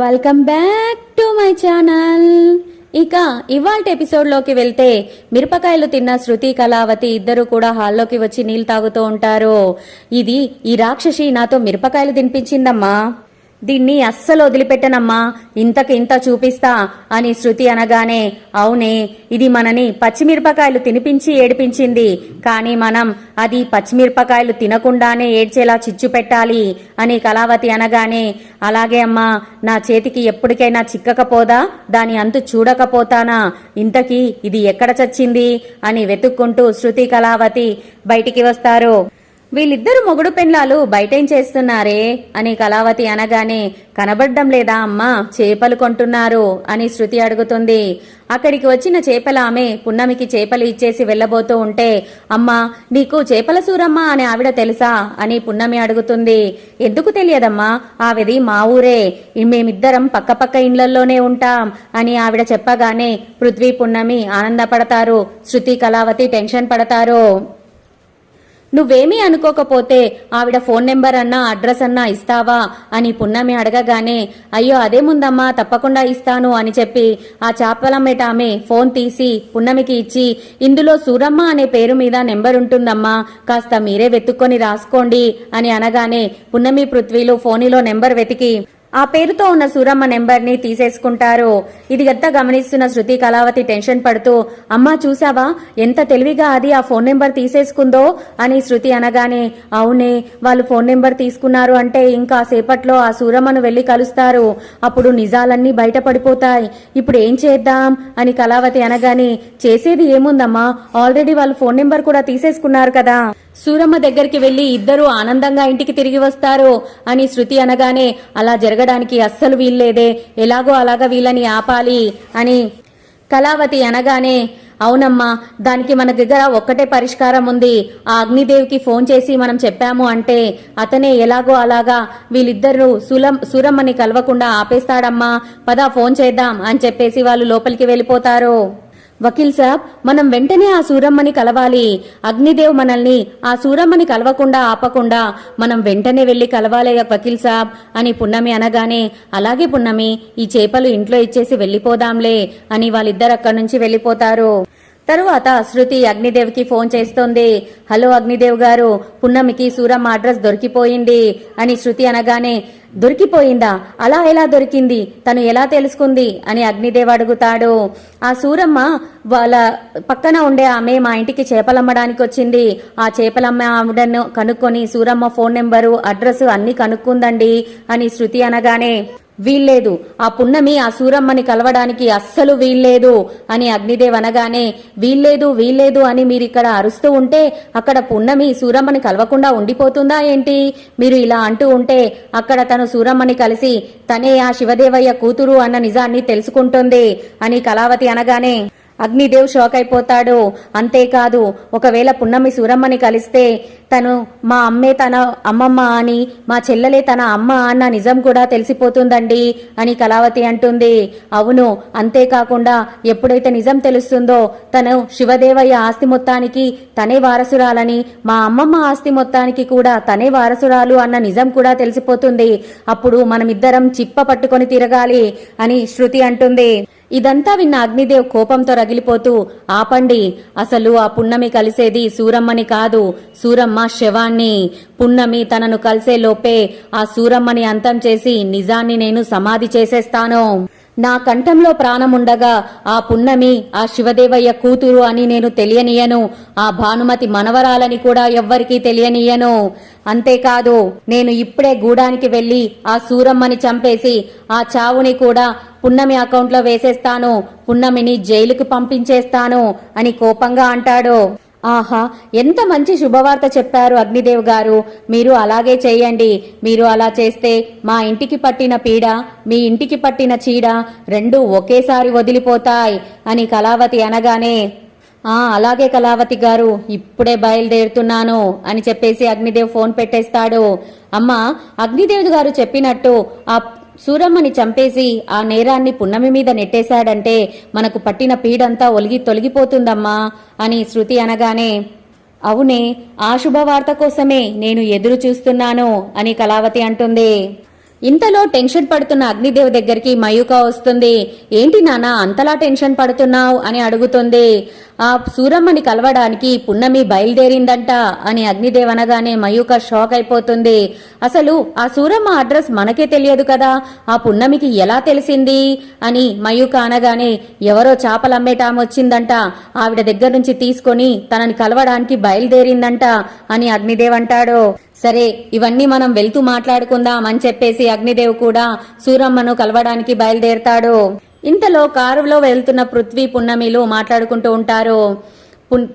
Welcome back to my channel ఇక ఇవాళ ఎపిసోడ్లోకి వెళ్తే మిరపకాయలు తిన్న శృతి కళావతి ఇద్దరు కూడా హాల్లోకి వచ్చి నీళ్ళు తాగుతూ ఉంటారు. ఇది ఈ రాక్షసి నాతో మిరపకాయలు తినిపించిందమ్మా. దీన్ని అస్సలు వదిలిపెట్టనమ్మా. ఇంతకు ఇంత చూపిస్తా అని శృతి అనగానే అవునే ఇది మనని పచ్చిమిరపకాయలు తినిపించి ఏడిపించింది. కానీ మనం అది పచ్చిమిరపకాయలు తినకుండానే ఏడ్చేలా చిచ్చు పెట్టాలి అని కళావతి అనగానే అలాగే అమ్మా నా చేతికి ఎప్పటికైనా చిక్కకపోదా? దాని అంతు చూడకపోతానా? ఇంతకీ ఇది ఎక్కడ చచ్చింది? అని వెతుక్కుంటూ శృతి కళావతి బయటికి వస్తారు. వీళ్ళిద్దరు మొగుడు పెండ్లాలు బయటేం చేస్తున్నారే? అని కళావతి అనగానే కనబడ్డం లేదా అమ్మా? చేపలు కొంటున్నారు అని శృతి అడుగుతుంది. అక్కడికి వచ్చిన చేపల ఆమె పున్నమికి చేపలు ఇచ్చేసి వెళ్ళబోతూ ఉంటే అమ్మా నీకు చేపల సూరమ్మ అనే ఆవిడ తెలుసా? అని పున్నమి అడుగుతుంది. ఎందుకు తెలియదమ్మా? ఆవిది మా ఊరే. మేమిద్దరం పక్కపక్క ఇండ్లల్లోనే ఉంటాం అని ఆవిడ చెప్పగానే పృథ్వీ పున్నమి ఆనందపడతారు. శృతి కళావతి టెన్షన్ పడతారు. నువ్వేమీ అనుకోకపోతే ఆవిడ ఫోన్ నెంబర్ అన్నా అడ్రస్ అన్నా ఇస్తావా? అని పున్నమి అడగగానే అయ్యో అదేముందమ్మా తప్పకుండా ఇస్తాను అని చెప్పి ఆ చాపలమ్మేట ఆమె ఫోన్ తీసి పున్నమికి ఇచ్చి ఇందులో సూరమ్మ అనే పేరు మీద నెంబర్ ఉంటుందమ్మా కాస్త మీరే వెతుక్కొని రాసుకోండి అని అనగానే పున్నమి పృథ్వీలు ఫోనిలో నెంబర్ వెతికి ఆ పేరుతో ఉన్న సూరమ్మ నెంబర్ని తీసేసుకుంటారు. ఇది గత్త గమనిస్తున్న శృతి కళావతి టెన్షన్ పడుతూ అమ్మా చూసావా ఎంత తెలివిగా అది ఆ ఫోన్ నెంబర్ తీసేసుకుందో? అని శృతి అనగానే అవునే వాళ్ళు ఫోన్ నెంబర్ తీసుకున్నారు అంటే ఇంకా సేపట్లో ఆ సూరమ్మను వెళ్ళి కలుస్తారు. అప్పుడు నిజాలన్నీ బయటపడిపోతాయి. ఇప్పుడు ఏం చేద్దాం? అని కళావతి అనగానే చేసేది ఏముందమ్మా? ఆల్రెడీ వాళ్ళు ఫోన్ నెంబర్ కూడా తీసేసుకున్నారు కదా. సూరమ్మ దగ్గరికి వెళ్ళి ఇద్దరూ ఆనందంగా ఇంటికి తిరిగి వస్తారు అని శృతి అనగానే అలా జరగడానికి అస్సలు వీల్లేదే. ఎలాగో అలాగా వీళ్ళని ఆపాలి అని కళావతి అనగానే అవునమ్మా దానికి మన దగ్గర ఒక్కటే పరిష్కారం ఉంది. ఆ అగ్నిదేవికి ఫోన్ చేసి మనం చెప్పాము అంటే అతనే ఎలాగో అలాగా వీళ్ళిద్దరూ సులం సూరమ్మని కలవకుండా ఆపేస్తాడమ్మా. పదా ఫోన్ చేద్దాం అని చెప్పేసి వాళ్ళు లోపలికి వెళ్ళిపోతారు. వకీల్ సాబ్ మనం వెంటనే ఆ సూరమ్మని కలవాలి. అగ్నిదేవ్ మనల్ని ఆ సూరమ్మని కలవకుండా ఆపకుండా మనం వెంటనే వెళ్ళి కలవాలి వకీల్ సాబ్ అని పున్నమి అనగానే అలాగే పున్నమి ఈ చేపలు ఇంట్లో ఇచ్చేసి వెళ్ళిపోదాంలే అని వాళ్ళిద్దరు అక్కడి నుంచి వెళ్ళిపోతారు. తరువాత శృతి అగ్నిదేవ్కి ఫోన్ చేస్తోంది. హలో అగ్నిదేవ్ గారు పున్నమికి సూరమ్మ అడ్రస్ దొరికిపోయింది అని శృతి అనగానే దొరికిపోయిందా? అలా ఎలా దొరికింది? తను ఎలా తెలుసుకుంది? అని అగ్నిదేవ్ అడుగుతాడు. ఆ సూరమ్మ వాళ్ళ పక్కన ఉండే ఆమె మా ఇంటికి చేపలమ్మడానికి వచ్చింది. ఆ చేపలమ్మ ఆవిడను కనుక్కొని సూరమ్మ ఫోన్ నెంబరు అడ్రస్ అన్ని కనుక్కుందండి అని శృతి అనగానే వీల్లేదు. ఆ పున్నమి ఆ సూరమ్మని కలవడానికి అస్సలు వీల్లేదు అని అగ్నిదేవ్ అనగానే వీల్లేదు వీల్లేదు అని మీరు ఇక్కడ అరుస్తూ ఉంటే అక్కడ పున్నమి సూరమ్మని కలవకుండా ఉండిపోతుందా ఏంటి? మీరు ఇలా అంటూ ఉంటే అక్కడ తను సూరమ్మని కలిసి తనే ఆ శివదేవయ్య కూతురు అన్న నిజాన్ని తెలుసుకుంటుంది అని కళావతి అనగానే అగ్నిదేవ్ షాక్ అయిపోతాడు అంతేకాదు ఒకవేళ పున్నమి సూరమ్మని కలిస్తే తను మా అమ్మే తన అమ్మమ్మ అని మా చెల్లెలే తన అమ్మ అన్న నిజం కూడా తెలిసిపోతుందండి అని కళావతి అంటుంది. అవును అంతేకాకుండా ఎప్పుడైతే నిజం తెలుస్తుందో తను శివదేవయ్య ఆస్తి మొత్తానికి తనే వారసురాలని మా అమ్మమ్మ ఆస్తి మొత్తానికి కూడా తనే వారసురాలు అన్న నిజం కూడా తెలిసిపోతుంది. అప్పుడు మనమిద్దరం చిప్ప పట్టుకొని తిరగాలి అని శృతి అంటుంది. ఇదంతా విన్న అగ్నిదేవ్ కోపంతో రగిలిపోతూ ఆపండి అసలు ఆ పున్నమి కలిసేది సూరమ్మని కాదు. సూరమ్మ శవాన్ని పున్నమి తనను కలిసే లోపే ఆ సూరమ్మని అంతం చేసి నిజాన్ని నేను సమాధి చేసేస్తాను. నా కంఠంలో ప్రాణముండగా ఆ పున్నమి ఆ శివదేవయ్య కూతురు అని నేను తెలియనియను. ఆ భానుమతి మనవరాలని కూడా ఎవ్వరికీ తెలియనియను. అంతేకాదు నేను ఇప్పుడే గూడానికి వెళ్ళి ఆ సూరమ్మని చంపేసి ఆ చావుని కూడా పున్నమి అకౌంట్లో వేసేస్తాను. పున్నమిని జైలుకు పంపించేస్తాను అని కోపంగా అంటాడు. ఆహా ఎంత మంచి శుభవార్త చెప్పారు అగ్నిదేవ్ గారు. మీరు అలాగే చేయండి. మీరు అలా చేస్తే మా ఇంటికి పట్టిన పీడ మీ ఇంటికి పట్టిన చీడ రెండు ఒకేసారి వదిలిపోతాయి అని కళావతి అనగానే ఆ అలాగే కళావతి గారు ఇప్పుడే బయలుదేరుతున్నాను అని చెప్పేసి అగ్నిదేవ్ ఫోన్ పెట్టేస్తాడు. అమ్మా అగ్నిదేవ్ గారు చెప్పినట్టు ఆ సూరమ్మని చంపేసి ఆ నేరాన్ని పున్నమి మీద నెట్టేశాడంటే మనకు పట్టిన పీడంతా ఒలిగి తొలగిపోతుందమ్మా అని శృతి అనగానే అవునే ఆ శుభవార్త కోసమే నేను ఎదురు చూస్తున్నాను అని కళావతి అంటుంది. ఇంతలో టెన్షన్ పడుతున్న అగ్నిదేవ్ దగ్గరికి మయూక వస్తుంది. ఏంటి నాన్న అంతలా టెన్షన్ పడుతున్నావు? అని అడుగుతుంది. ఆ సూరమ్మని కలవడానికి పున్నమి బయలుదేరిందంట అని అగ్నిదేవ్ అనగానే మయూక షాక్ అయిపోతుంది. అసలు ఆ సూరమ్మ అడ్రస్ మనకే తెలియదు కదా? ఆ పున్నమికి ఎలా తెలిసింది? అని మయూక అనగానే ఎవరో చేపలు వచ్చిందంట. ఆవిడ దగ్గర నుంచి తీసుకొని తనని కలవడానికి బయలుదేరిందంట అని అగ్నిదేవ్ అంటాడు. సరే ఇవన్నీ మనం వెళ్తూ మాట్లాడుకుందాం అని చెప్పేసి అగ్నిదేవ్ కూడా సూరమ్మను కలవడానికి బయలుదేరతాడు. ఇంతలో కారులో వెళ్తున్న పృథ్వీ పున్నమిలు మాట్లాడుకుంటూ ఉంటారు. పున్-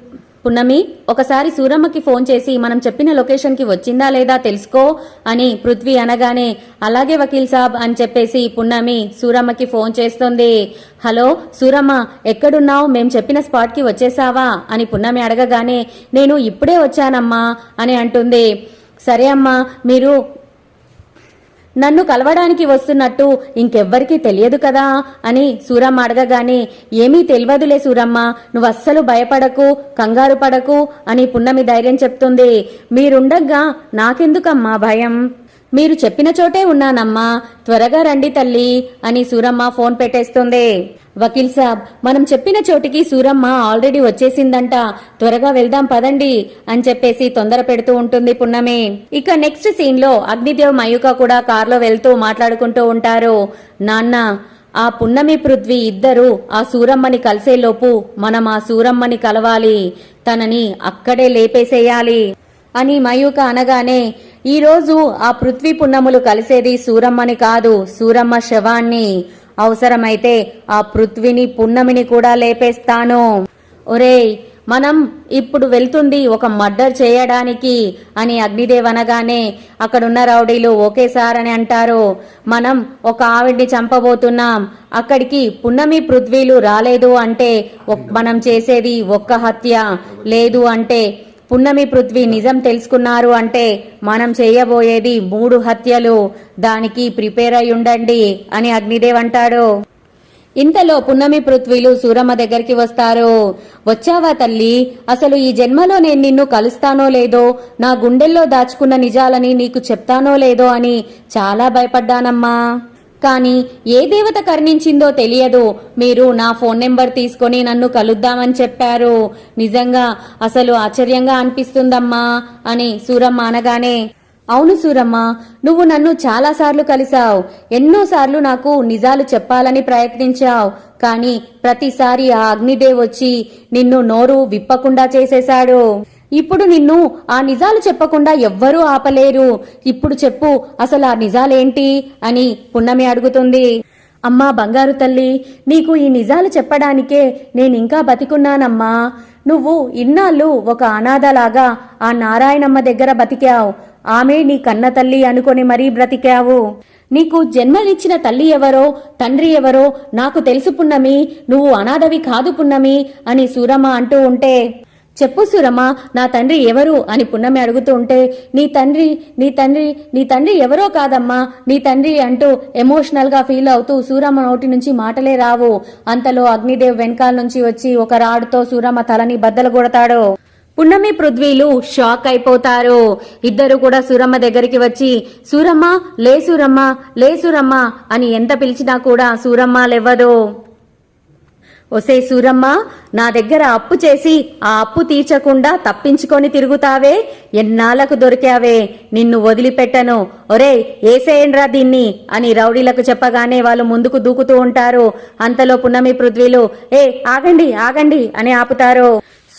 పున్నమి ఒకసారి సూరమ్మకి ఫోన్ చేసి మనం చెప్పిన లొకేషన్కి వచ్చిందా లేదా తెలుసుకో అని పృథ్వీ అనగానే అలాగే వకీల్ సాబ్ అని చెప్పేసి పున్నమి సూరమ్మకి ఫోన్ చేస్తుంది. హలో సూరమ్మ ఎక్కడున్నావు? మేం చెప్పిన స్పాట్కి వచ్చేసావా? అని పున్నమి అడగగానే నేను ఇప్పుడే వచ్చానమ్మా అని అంటుంది. సరే అమ్మా మీరు నన్ను కలవడానికి వస్తున్నట్టు ఇంకెవ్వరికీ తెలియదు కదా అని సూరమ్మ అడగగానే ఏమీ తెలియదులే సూరమ్మ నువ్వు అస్సలు భయపడకు కంగారు పడకు అని పున్నమి ధైర్యం చెప్తుంది. మీరుండగా నాకెందుకమ్మా భయం? మీరు చెప్పిన చోటే ఉన్నానమ్మా. త్వరగా రండి తల్లి అని సూరమ్మ ఫోన్ పెట్టేస్తుంది. వకీల్ సాబ్ మనం చెప్పిన చోటికి సూరమ్మ ఆల్రెడీ వచ్చేసిందంట. త్వరగా వెళ్దాం పదండి అని చెప్పేసి తొందర పెడుతూ ఉంటుంది పున్నమి. ఇక నెక్స్ట్ సీన్లో అగ్నిదేవ్ మయూక కూడా కార్లో వెళ్తూ మాట్లాడుకుంటూ ఉంటారు. నాన్న ఆ పున్నమి పృథ్వీ ఇద్దరు ఆ సూరమ్మని కలిసేలోపు మనం ఆ సూరమ్మని కలవాలి. తనని అక్కడే లేపేసేయాలి అని మయూక అనగానే ఈరోజు ఆ పృథ్వీ పున్నములు కలిసేది సూరమ్మని కాదు సూరమ్మ శవాన్ని. అవసరమైతే ఆ పృథ్వీని పున్నమిని కూడా లేపేస్తాను. ఒరేయ్ మనం ఇప్పుడు వెళ్తుంది ఒక మర్డర్ చేయడానికి అని అగ్నిదేవ్ అనగానే అక్కడున్న రౌడీలు ఒకేసారి అని అంటారు. మనం ఒక ఆవిడ్ని చంపబోతున్నాం. అక్కడికి పున్నమి పృథ్వీలు రాలేదు అంటే మనం చేసేది ఒక్క హత్య. లేదు అంటే పున్నమి పృథ్వీ నిజం తెలుసుకున్నారు అంటే మనం చేయబోయేది మూడు హత్యలు. దానికి ప్రిపేర్ అయి ఉండండి అని అగ్నిదేవ్ అంటాడు. ఇంతలో పున్నమి పృథ్వీలు సూరమ్మ దగ్గరికి వస్తారు. వచ్చావా తల్లి? అసలు ఈ జన్మలో నేను నిన్ను కలుస్తానో లేదో నా గుండెల్లో దాచుకున్న నిజాలని నీకు చెప్తానో లేదో అని చాలా భయపడ్డానమ్మా. కానీ ఏ దేవత కర్ణించిందో తెలియదు. మీరు నా ఫోన్ నెంబర్ తీసుకొని నన్ను కలుద్దామని చెప్పారు. నిజంగా అసలు ఆశ్చర్యంగా అనిపిస్తుందమ్మా అని సూరమ్మ అనగానే అవును సూరమ్మ నువ్వు నన్ను చాలాసార్లు కలిశావు. ఎన్నోసార్లు నాకు నిజాలు చెప్పాలని ప్రయత్నించావు. కానీ ప్రతిసారి ఆ అగ్నిదేవ్ వచ్చి నిన్ను నోరు విప్పకుండా చేసేశాడు. ఇప్పుడు నిన్ను ఆ నిజాలు చెప్పకుండా ఎవ్వరూ ఆపలేరు. ఇప్పుడు చెప్పు అసలు ఆ నిజాలేంటి? అని పున్నమి అడుగుతుంది. అమ్మా బంగారు తల్లి నీకు ఈ నిజాలు చెప్పడానికే నేనింకా బతికున్నానమ్మా. నువ్వు ఇన్నాళ్ళు ఒక అనాథలాగా ఆ నారాయణమ్మ దగ్గర బతికావు. ఆమె నీ కన్న తల్లి అనుకొని మరీ బ్రతికావు. నీకు జన్మనిచ్చిన తల్లి ఎవరో తండ్రి ఎవరో నాకు తెలుసు పున్నమి నువ్వు అనాథవి కాదు పున్నమి అని సూరమ్మ అంటూ ఉంటే చెప్పు సురమా నా తండ్రి ఎవరు? అని పున్నమి అడుగుతూ ఉంటే నీ తండ్రి నీ తండ్రి నీ తండ్రి ఎవరో కాదమ్మా. నీ తండ్రి అంటూ ఎమోషనల్గా ఫీల్ అవుతూ సూరమ్మ నోటి నుంచి మాటలే రావు. అంతలో అగ్నిదేవ్ వెనకాల నుంచి వచ్చి ఒక రాడుతో సూరమ్మ తలని బద్దలు కొడతాడు. పున్నమి పృథ్వీలు షాక్ అయిపోతారు. ఇద్దరు కూడా సూరమ్మ దగ్గరికి వచ్చి సూరమ్మ లే సూరమ్మ లే సూరమ్మ అని ఎంత పిలిచినా కూడా సూరమ్మ లేవ్వదు. ఒసే సూరమ్మ నా దగ్గర అప్పు చేసి ఆ అప్పు తీర్చకుండా తప్పించుకొని తిరుగుతావే? ఎన్నాళ్ళకు దొరికావే? నిన్ను వదిలిపెట్టను. ఒరే ఏసేయండ్రా దీన్ని అని రౌడీలకు చెప్పగానే వాళ్ళు ముందుకు దూకుతూ ఉంటారు. అంతలో పున్నమి పృథ్వీలు ఏ ఆగండి ఆగండి అని ఆపుతారు.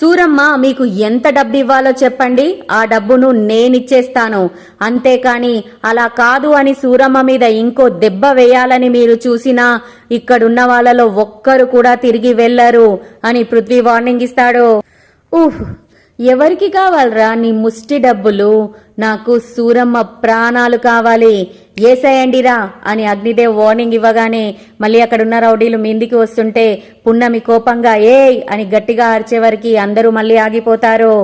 సూరమ్మ మీకు ఎంత డబ్బు ఇవ్వాలో చెప్పండి. ఆ డబ్బును నేనిచ్చేస్తాను. అంతేకాని అలా కాదు అని సూరమ్మ మీద ఇంకో దెబ్బ వేయాలని మీరు చూసినా ఇక్కడున్న వాళ్ళలో ఒక్కరు కూడా తిరిగి వెళ్ళరు అని పృథ్వీ వార్నింగ్ ఇస్తాడు. ఊహ్ ఎవరికి కావాలరా నీ ముష్టి డబ్బులు? నాకు సూరమ్మ ప్రాణాలు కావాలి. ఏసేయండిరా అని అగ్నిదేవ్ వార్నింగ్ ఇవ్వగానే మళ్ళీ అక్కడున్న రౌడీలు మీందికి వస్తుంటే పున్నమి కోపంగా ఏయ్! అని గట్టిగా అరిచేవరికి అందరూ మళ్ళీ ఆగిపోతారు.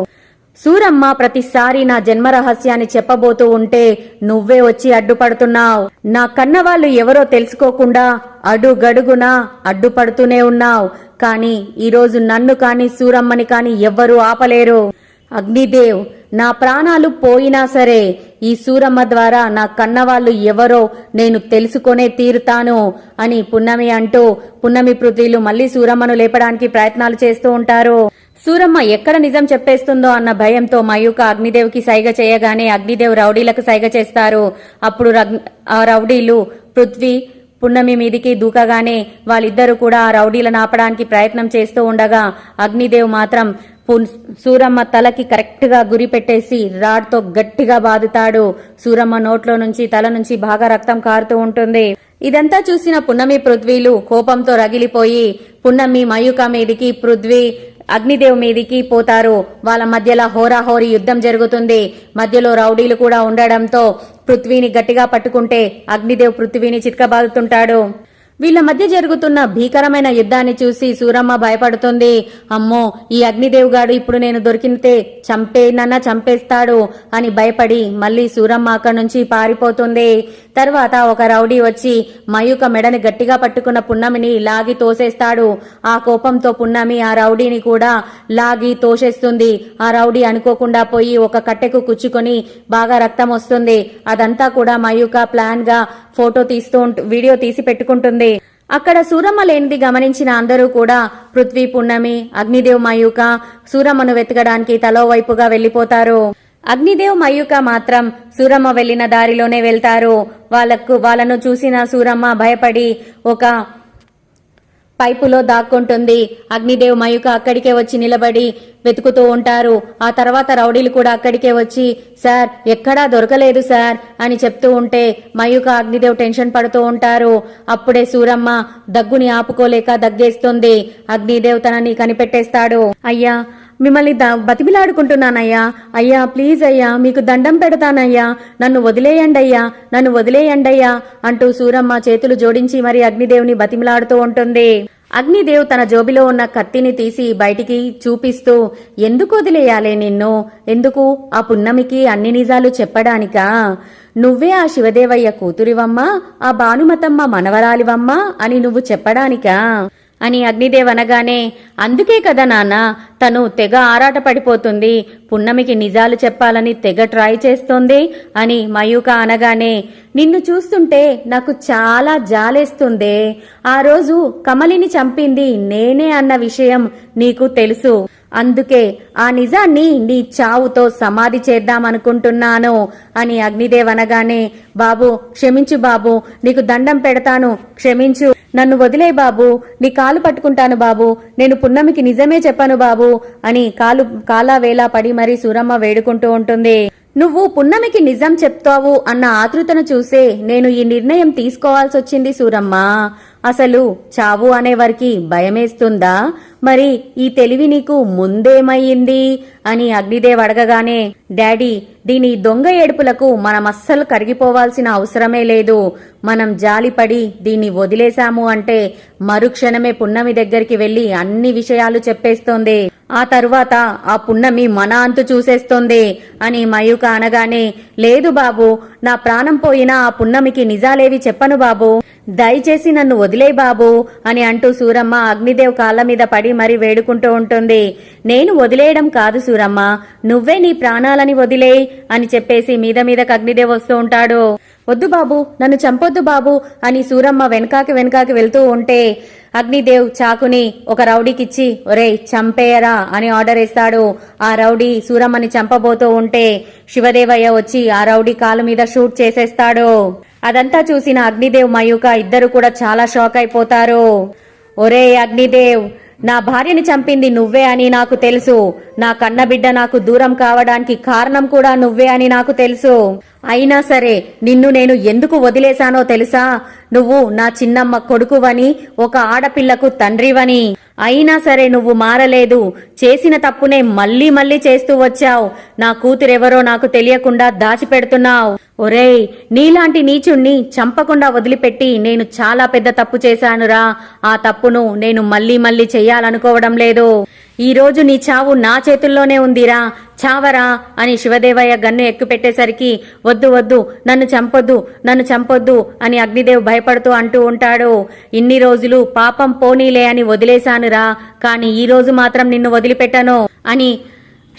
సూరమ్మ ప్రతిసారి నా జన్మ రహస్యాన్ని చెప్పబోతూ ఉంటే నువ్వే వచ్చి అడ్డుపడుతున్నావు. నా కన్నవాళ్ళు ఎవరో తెలుసుకోకుండా అడుగడుగునా అడ్డుపడుతూనే ఉన్నావు. కానీ ఈరోజు నన్ను కాని సూరమ్మని కాని ఎవ్వరూ ఆపలేరు. అగ్నిదేవ్ నా ప్రాణాలు పోయినా సరే ఈ సూరమ్మ ద్వారా నా కన్నవాళ్ళు ఎవరో నేను తెలుసుకొనే తీరుతాను అని పున్నమి అంటూ పున్నమి పృథ్వీలు మళ్ళీ సూరమ్మను లేపడానికి ప్రయత్నాలు చేస్తూ ఉంటారు. సూరమ్మ ఎక్కడ నిజం చెప్పేస్తుందో అన్న భయంతో మయూక అగ్నిదేవ్కి సైగ చేయగానే అగ్నిదేవ్ రౌడీలకు సైగ చేస్తారు. అప్పుడు రగ్- ఆ రౌడీలు పృథ్వీ పున్నమి మీదికి దూకగానే వాళ్ళిద్దరూ కూడా ఆ రౌడీలను ఆపడానికి ప్రయత్నం చేస్తూ ఉండగా అగ్నిదేవ్ మాత్రం సూరమ్మ తలకి కరెక్ట్గా గురి పెట్టేసి రాడ్తో గట్టిగా బాదుతాడు. సూరమ్మ నోట్లో నుంచి తల నుంచి బాగా రక్తం కారుతూ ఉంటుంది. ఇదంతా చూసిన పున్నమి పృథ్వీలు కోపంతో రగిలిపోయి పున్నమి మయూక మీదికి పృథ్వీ అగ్నిదేవ్ మీదికి పోతారు. వాళ్ళ మధ్యలో హోరాహోరీ యుద్ధం జరుగుతుంది. మధ్యలో రౌడీలు కూడా ఉండడంతో పృథ్వీని గట్టిగా పట్టుకుంటే అగ్నిదేవ్ పృథ్వీని చిట్కబాదుతుంటాడు వీళ్ళ మధ్య జరుగుతున్న భీకరమైన యుద్ధాన్ని చూసి సూరమ్మ భయపడుతుంది. అమ్మో ఈ అగ్నిదేవ్ గాడు ఇప్పుడు నేను దొరికితే చంపేనన్నా చంపేస్తాడు అని భయపడి మళ్ళీ సూరమ్మ అక్కడి నుంచి పారిపోతుంది. తర్వాత ఒక రౌడీ వచ్చి మయూక మెడని గట్టిగా పట్టుకున్న పున్నమిని లాగి తోసేస్తాడు. ఆ కోపంతో పున్నమి ఆ రౌడీని కూడా లాగి తోసేస్తుంది. ఆ రౌడీ అనుకోకుండా పోయి ఒక కట్టెకు కుచ్చుకొని బాగా రక్తం వస్తుంది. అదంతా కూడా మయూక ప్లాన్గా ఫోటో తీస్తూ వీడియో తీసి పెట్టుకుంటుంది. అక్కడ సూరమ్మ లేనిది గమనించిన అందరూ కూడా పృథ్వీ పున్నమి అగ్నిదేవ్ మయూక సూరమ్మను వెతకడానికి తలో వైపుగా వెళ్ళిపోతారు అగ్నిదేవ్ మయూక మాత్రం సూరమ్మ వెళ్ళిన దారిలోనే వెళ్తారు. వాళ్ళకు వాళ్ళను చూసిన సూరమ్మ భయపడి ఒక పైపులో దాక్కుంటుంది. అగ్నిదేవ్ మయూక అక్కడికే వచ్చి నిలబడి వెతుకుతూ ఉంటారు. ఆ తర్వాత రౌడీలు కూడా అక్కడికే వచ్చి సార్ ఎక్కడా దొరకలేదు సార్ అని చెప్తూ ఉంటే మయూక అగ్నిదేవ్ టెన్షన్ పడుతూ ఉంటారు. అప్పుడే సూరమ్మ దగ్గుని ఆపుకోలేక దగ్గేస్తుంది. అగ్నిదేవ్ తనని కనిపెట్టేస్తాడు. అయ్యా మిమ్మల్ని ద- బతిమిలాడుకుంటున్నానయ్యా. అయ్యా ప్లీజ్ అయ్యా మీకు దండం పెడతానయ్యా. నన్ను వదిలేయండి అయ్యా నన్ను వదిలేయండయ్యా అంటూ సూరమ్మ చేతులు జోడించి మరి అగ్నిదేవుని బతిమిలాడుతూ ఉంటుంది. అగ్నిదేవ్ తన జోబిలో ఉన్న కత్తిని తీసి బయటికి చూపిస్తూ ఎందుకు వదిలేయాలే నిన్ను? ఎందుకు? ఆ పున్నమికి అన్ని నిజాలు చెప్పడానికా? నువ్వే ఆ శివదేవయ్య కూతురివమ్మా ఆ భానుమతమ్మ మనవరాలివమ్మా అని నువ్వు చెప్పడానికా? అని అగ్నిదేవ్ అనగానే అందుకే కదా నాన్న తను తెగ ఆరాట పడిపోతుంది. పున్నమికి నిజాలు చెప్పాలని తెగ ట్రై చేస్తోంది అని మయూక అనగానే నిన్ను చూస్తుంటే నాకు చాలా జాలేస్తుందే. ఆ రోజు కమలిని చంపింది నేనే అన్న విషయం నీకు తెలుసు. అందుకే ఆ నిజాన్ని నీ చావుతో సమాధి చేద్దామనుకుంటున్నాను అని అగ్నిదేవ్ అనగానే బాబు క్షమించు బాబు నీకు దండం పెడతాను క్షమించు. నన్ను వదిలే బాబు నీ కాలు పట్టుకుంటాను బాబు నేను పున్నమికి నిజమే చెప్పను బాబు అని కాలు కాలా వేలా పడి మరీ సూరమ్మ వేడుకుంటూ ఉంటుంది. నువ్వు పున్నమికి నిజం చెప్తావు అన్న ఆతృతను చూసే నేను ఈ నిర్ణయం తీసుకోవాల్సి వచ్చింది సూరమ్మ. అసలు చావు అనేవారికి భయమేస్తుందా? మరి ఈ తెలివి నీకు ముందేమయ్యింది అని అగ్నిదేవ్ అడగగానే డాడీ దీని దొంగ ఏడుపులకు మనం అస్సలు కరిగిపోవాల్సిన అవసరమే లేదు. మనం జాలిపడి దీన్ని వదిలేశాము అంటే మరుక్షణమే పున్నమి దగ్గరికి వెళ్ళి అన్ని విషయాలు చెప్పేస్తోంది. ఆ తరువాత ఆ పున్నమి మన అంతు చూసేస్తోంది అని మయూక అనగానే లేదు బాబు నా ప్రాణం పోయినా ఆ పున్నమికి నిజాలేవి చెప్పను బాబు. దయచేసి నన్ను వదిలే బాబు అని అంటూ సూరమ్మ అగ్నిదేవ్ కాళ్ళ మీద పడి మరీ వేడుకుంటూ ఉంటుంది. నేను వదిలేయడం కాదు సూరమ్మ. నువ్వే నీ ప్రాణాలని వదిలే అని చెప్పేసి మీద మీదకి అగ్నిదేవ్ వస్తూ ఉంటాడు. వద్దు బాబు నన్ను చంపొద్దు బాబు అని సూరమ్మ వెనకాకి వెనకాకి వెళ్తూ ఉంటే అగ్నిదేవ్ చాకుని ఒక రౌడీకిచ్చి ఒరేయ్ చంపేయరా అని ఆర్డర్ ఇస్తాడు ఆ రౌడీ సూరమ్మని చంపబోతూ ఉంటే శివదేవయ్య వచ్చి ఆ రౌడీ కాలు మీద షూట్ చేసేస్తాడు. అదంతా చూసిన అగ్నిదేవ్ మయూక ఇద్దరు కూడా చాలా షాక్ అయిపోతారు. ఒరే అగ్నిదేవ్ నా భార్యని చంపింది నువ్వే అని నాకు తెలుసు. నా కన్నబిడ్డ నాకు దూరం కావడానికి కారణం కూడా నువ్వే అని నాకు తెలుసు. అయినా సరే నిన్ను నేను ఎందుకు వదిలేశానో తెలుసా? నువ్వు నా చిన్నమ్మ కొడుకువని ఒక ఆడపిల్లకు తండ్రివని. అయినా సరే నువ్వు మారలేదు. చేసిన తప్పునే మళ్ళీ మళ్ళీ చేస్తూ వచ్చావు. నా కూతురెవరో నాకు తెలియకుండా దాచిపెడుతున్నావు. ఒరేయ్ నీలాంటి నీచుణ్ణి చంపకుండా వదిలిపెట్టి నేను చాలా పెద్ద తప్పు చేశానురా. ఆ తప్పును నేను మళ్ళీ మళ్ళీ చెయ్యాలనుకోవడం లేదు. ఈ రోజు నీ చావు నా చేతుల్లోనే ఉందిరా. చావరా అని శివదేవయ్య గన్ను ఎక్కుపెట్టేసరికి వద్దు వద్దు నన్ను చంపొద్దు నన్ను చంపొద్దు అని అగ్నిదేవ్ భయపడుతూ అంటూ ఉంటాడు. ఇన్ని రోజులు పాపం పోనీలే అని వదిలేశానురా. కాని ఈరోజు మాత్రం నిన్ను వదిలిపెట్టను అని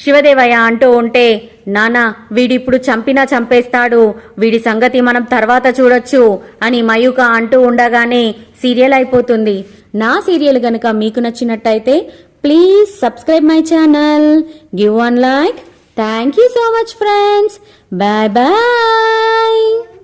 శివదేవయ్య అంటూ ఉంటే నానా వీడిప్పుడు చంపినా చంపేస్తాడు. వీడి సంగతి మనం తర్వాత చూడొచ్చు అని మయూక అంటూ ఉండగానే సీరియల్ అయిపోతుంది. నా సీరియల్ గనుక మీకు నచ్చినట్టయితే please subscribe my channel. Give one like. Thank you so much friends. Bye bye.